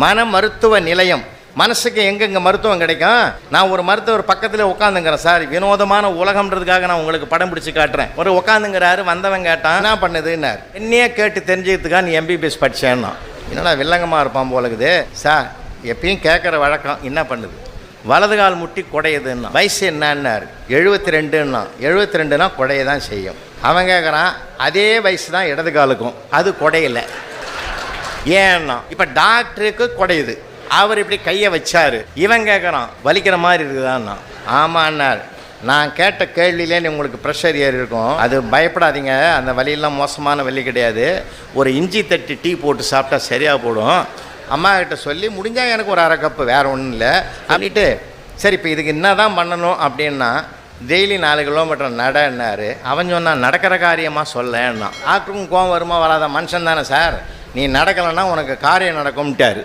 மன மருத்துவ நிலையம். மனசுக்கு எங்கெங்க மருத்துவம் கிடைக்கும்? நான் ஒரு மருத்துவர் பக்கத்தில் உட்காந்துங்கிறேன் சார். வினோதமான உலகம்ன்றதுக்காக நான் உங்களுக்கு படம் பிடிச்சி காட்டுறேன். ஒரு உட்காந்துங்கிறாரு வந்தவன் கேட்டான் என்ன பண்ணுதுன்னார்? என்னையே கேட்டு தெரிஞ்சுக்கிறதுக்காக நீ எம்பிபிஎஸ் படிச்சேன்னா. என்னடா வில்லங்கமாக இருப்பான் போலக்குது. சார் எப்பயும் கேட்குற வழக்கம் என்ன பண்ணுது? வலது கால் முட்டி குடையுதுன்னா வயசு என்னன்னாரு? எழுபத்தி ரெண்டுன்னா எழுபத்தி ரெண்டுனா குடைய தான் செய்யும். அவன் கேட்குறான் அதே வயசு தான் இடது காலுக்கும். அது குடையல. ஏன்னா இப்போ டாக்டருக்கு குடையுது அவர் இப்படி கையை வச்சாரு. இவன் கேட்குறான் வலிக்கிற மாதிரி இருக்குதான்னா? ஆமான்னார். நான் கேட்ட கேள்வியிலே உங்களுக்கு ப்ரெஷர் ஏறி இருக்கும். அது பயப்படாதீங்க. அந்த வலியெல்லாம் மோசமான வலி கிடையாது. ஒரு இஞ்சி தட்டி டீ போட்டு சாப்பிட்டா சரியாக போடும். அம்மா கிட்ட சொல்லி முடிஞ்சால் எனக்கு ஒரு அரை கப்பு வேறு ஒன்றும் இல்லை. அப்படின்ட்டு சரி இப்போ இதுக்கு என்ன தான் பண்ணணும் அப்படின்னா டெய்லி நாலு கிலோமீட்டர் நடன்னாரு. அவன் சொன்னான் நடக்கிற காரியமாக சொல்லன்னா. டாக்டருக்கும் கோவம் வருமா வராத? மனுஷன் தானே சார். நீ நடக்கலைன்னா உனக்கு காரியம் நடக்கும்ட்டார்.